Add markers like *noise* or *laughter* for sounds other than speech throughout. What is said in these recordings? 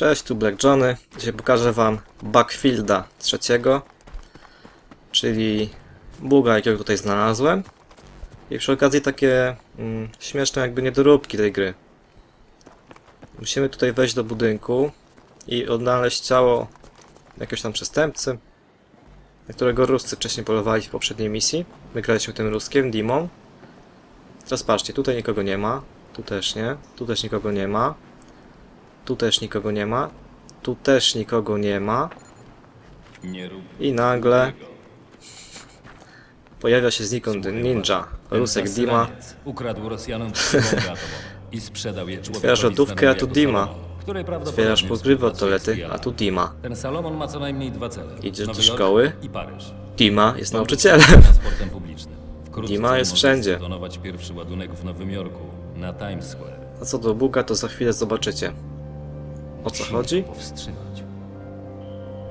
Cześć, tu Black Johnny. Dzisiaj pokażę wam Backfielda trzeciego, czyli buga, jakiego tutaj znalazłem. I przy okazji takie mm, śmieszne jakby niedoróbki tej gry. Musimy tutaj wejść do budynku i odnaleźć ciało jakiegoś tam przestępcy, na którego Ruscy wcześniej polowali w poprzedniej misji. Wygraliśmy tym Ruskiem, Dimą. Teraz patrzcie, tutaj nikogo nie ma, tu też nie, tu też nikogo nie ma. Tu też nikogo nie ma. Tu też nikogo nie ma. I nagle pojawia się znikąd ninja. Rusek Dima. Ukradł Rosjanom *laughs* i sprzedał je Otwierasz lodówkę, a tu Dima. Otwierasz z toalety, a tu Dima. Ten Salomon ma co najmniej dwa cele. Idziesz do szkoły? Dima jest nauczycielem. Dima jest wszędzie. A co do Buga, to za chwilę zobaczycie. O co chodzi? powstrzymać.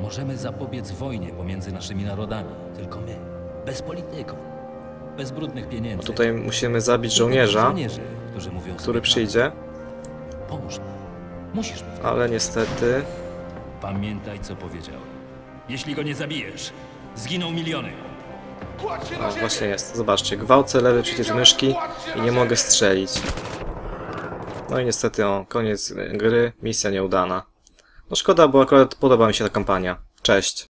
Możemy zapobiec wojnie pomiędzy naszymi narodami. Tylko my. Bez polityków. Bez brudnych pieniędzy. No tutaj musimy zabić żołnierza, którzy mówią który sobie przyjdzie, prawdę. Pomóż mi. Musisz mi. ale niestety... Pamiętaj, co powiedziałem. Jeśli go nie zabijesz, zginą miliony. O, właśnie jest. Zobaczcie, gwałcę lewy przycisk myszki i nie mogę strzelić. No i niestety, o, koniec gry, misja nieudana. No szkoda, bo akurat podoba mi się ta kampania. Cześć.